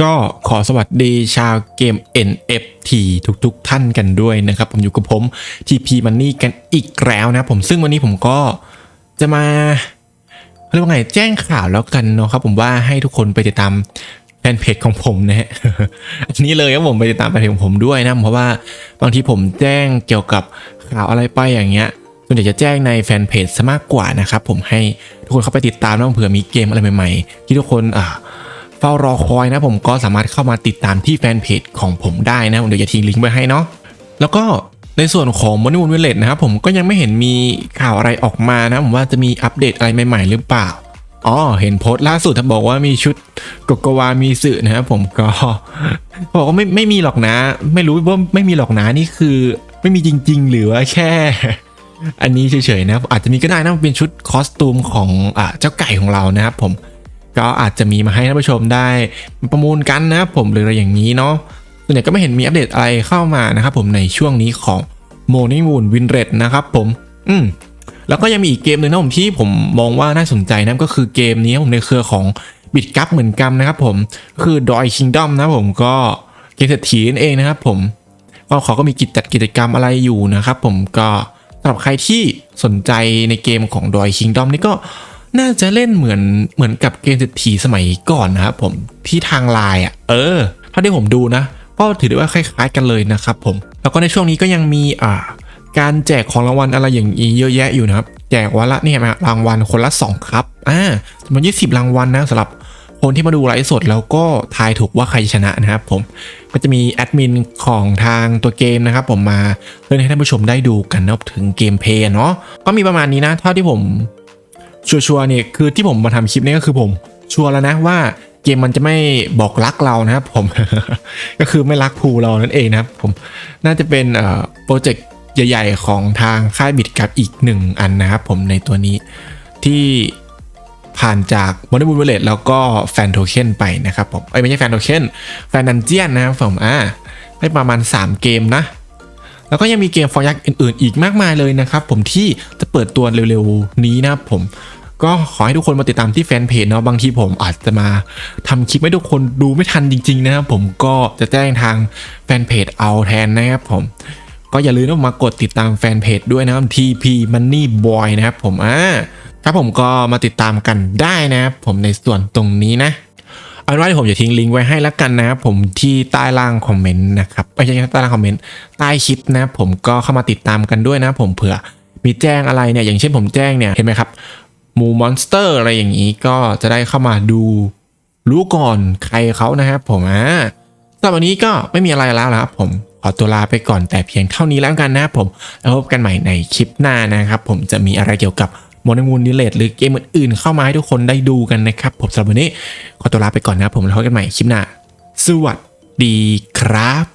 ก็ขอสวัสดีชาวเกม NFT ทุกๆทท่านกันด้วยนะครับ ผมอยู่กับผม TP Money กันอีกแล้วนะผมซึ่งวันนี้ผมก็จะมาเรียกว่าไงแจ้งข่าวแล้วกันเนาะครับผมว่าให้ทุกคนไปติดตามแฟนเพจของผมนะฮะอันนี้เลยครับผมไปติดตามแฟนเพจของผมด้วยนะเพราะว่าบางทีผมแจ้งเกี่ยวกับข่าวอะไรไปอย่างเงี้ยส่วนใหญ่จะแจ้งในแฟนเพจซะมากกว่านะครับผมให้ทุกคนเข้าไปติดตามแล้วเผื่อมีเกมอะไรใหม่ ๆ ที่ทุกคนอ่า เฝ้ารอคอยนะผมก็สามารถเข้ามาติดตามที่แฟนเพจของผมได้นะเดี๋ยวจะทิ้งลิงก์ไว้ให้เนาะแล้วก็ในส่วนของมอนิมูนเวลเลตนะครับผมก็ยังไม่เห็นมีข่าวอะไรออกมานะผมว่าจะมีอัปเดตอะไรใหม่ๆหรือเปล่าอ๋อเห็นโพสต์ล่าสุด他บอกว่ามีชุดกกวามีสื่อนะครับผมก็บอกว่าไม่ไม่มีหรอกนะ ไม่รู้ว่าไม่มีหรอกนะนี่คือไม่มีจริง ๆ หรือว่าแค่ อันนี้เฉยๆนะอาจจะมีก็ได้นะเป็นชุดคอสตูมของอเจ้าไก่ของเรานะครับผม ก็อาจจะมีมาให้ท่านผู้ชมได้ประมูลกันนะครับผมหรืออะไรอย่างนี้เนาะส่วนใหญ่ก็ไม่เห็นมีอัปเดตอะไรเข้ามานะครับผมในช่วงนี้ของ Morning Moon Win r a t นะครับผม อืมแล้วก็ยังมีอีกเกมหนึ่งนะผมที่ผมมองว่าน่าสนใจนะก็คือเกมนี้ผมในเครือของบิดกั p เหมือนกันนะครับผมคือ Doi Kingdom นะผมก็เกมเศรษฐีนั่นเองนะครับผมก็เขาก็มีกิจจัดกิจกรรมอะไรอยู่นะครับผมก็สำหรับใครที่สนใจในเกมของดอย Kingdom นี่ก็ น่าจะเล่นเหมือนเหมือนกับเกมเศรษฐีสมัยก่อนนะครับผมที่ทางไลน์อะเออเท่าที่ผมดูนะก็ถือได้ว่าคล้าย ๆ กันเลยนะครับผมแล้วก็ในช่วงนี้ก็ยังมีอ่าการแจกของรางวัลอะไรอย่างนี้เยอะแยะอยู่นะครับ แจกวันละเนี่ยมารางวัลคนละ 2 ครับอ่าจำนวน20รางวัลนะสำหรับคนที่มาดูไลฟ์สดแล้วก็ทายถูกว่าใครชนะนะครับผมก็จะมีแอดมินของทางตัวเกมนะครับผมมาเล่นให้ท่านผู้ชมได้ดูกันนะถึงเกมเพย์เนาะก็มีประมาณนี้นะเท่าที่ผม ชัวร์ๆเนี่ยคือที่ผมมาทำคลิปนี้ก็คือผมชัวร์แล้วนะว่าเกมมันจะไม่บอกรักเรานะครับผม ก็คือไม่รักภูเรานั่นเองนะครับผมน่าจะเป็นเอ่อโปรเจกต์ใหญ่ๆ ของทางค่ายบิดกับอีกหนึ่งอันนะครับผมในตัวนี้ที่ผ่านจาก Modern Moon Village แล้วก็แฟนโทเค็นไปนะครับผมเอ้ไม่ใช่แฟนโทเค็นแฟนดันเจียนนะครับผมอ่าได้ประมาณ 3 เกมนะ แล้วก็ยังมีเกมฟอร์ยักษ์อื่นๆ อีกมากมายเลยนะครับผมที่จะเปิดตัวเร็วๆนี้นะครับผม ก็ขอให้ทุกคนมาติดตามที่แฟนเพจเนาะบางทีผมอาจจะมาทำคลิปให้ทุกคนดูไม่ทันจริง ๆ นะครับผมก็จะแจ้งทางแฟนเพจเอาแทนนะครับผมก็อย่าลืมมากดติดตามแฟนเพจด้วยนะครับ TP Money Boy นะครับผมอ่าครับผมก็มาติดตามกันได้นะครับผมในส่วนตรงนี้นะเอาเป็นว่ะผมจะทิ้งลิงก์ไว้ให้แล้วกันนะครับผมที่ใต้ล่างคอมเมนต์นะครับไม่ใช่ใต้ล่างคอมเมนต์ใต้คลิปนะครับผมก็เข้ามาติดตามกันด้วยนะผมเผื่อมีแจ้งอะไรเนี่ยอย่างเช่นผมแจ้งเนี่ยเห็นไหมครับ มูมอนสเตอร์อะไรอย่างนี้ก็จะได้เข้ามาดูรู้ก่อนใครเขานะครับผมอ่าสำหรับวันนี้ก็ไม่มีอะไรแล้วนะครับผมขอตัวลาไปก่อนแต่เพียงเท่านี้แล้วกันนะครับผมแล้วพบกันใหม่ในคลิปหน้านะครับผมจะมีอะไรเกี่ยวกับโมนมูลนิเลตหรือเกมอื่นๆเข้ามาให้ทุกคนได้ดูกันนะครับผมสำหรับวันนี้ขอตัวลาไปก่อนนะครับผมแล้วพบกันใหม่คลิปหน้า สวัสดีครับ